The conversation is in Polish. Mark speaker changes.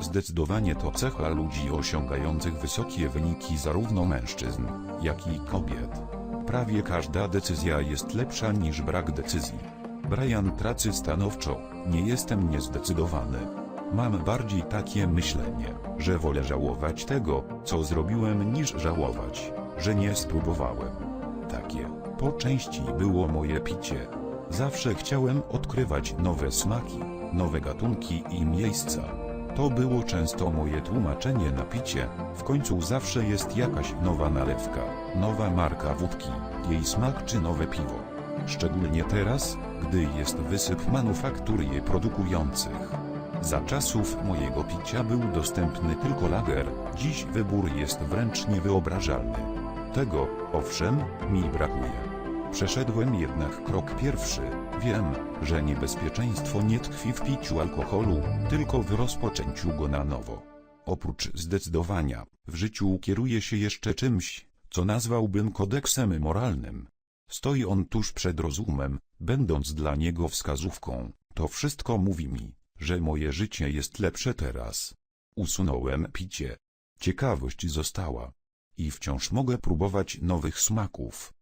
Speaker 1: Zdecydowanie to cecha ludzi osiągających wysokie wyniki zarówno mężczyzn, jak i kobiet. Prawie każda decyzja jest lepsza niż brak decyzji. Brian tracy stanowczo, nie jestem niezdecydowany. Mam bardziej takie myślenie, że wolę żałować tego, co zrobiłem niż żałować, że nie spróbowałem. Takie, po części było moje picie. Zawsze chciałem odkrywać nowe smaki, nowe gatunki i miejsca. To było często moje tłumaczenie na picie, w końcu zawsze jest jakaś nowa nalewka, nowa marka wódki, jej smak czy nowe piwo. Szczególnie teraz, gdy jest wysyp manufaktur je produkujących. Za czasów mojego picia był dostępny tylko lager, dziś wybór jest wręcz niewyobrażalny. Tego, owszem, mi brakuje. Przeszedłem jednak krok pierwszy. Wiem, że niebezpieczeństwo nie tkwi w piciu alkoholu, tylko w rozpoczęciu go na nowo. Oprócz zdecydowania, w życiu kieruję się jeszcze czymś, co nazwałbym kodeksem moralnym. Stoi on tuż przed rozumem, będąc dla niego wskazówką. To wszystko mówi mi, że moje życie jest lepsze teraz. Usunąłem picie. Ciekawość została. I wciąż mogę próbować nowych smaków.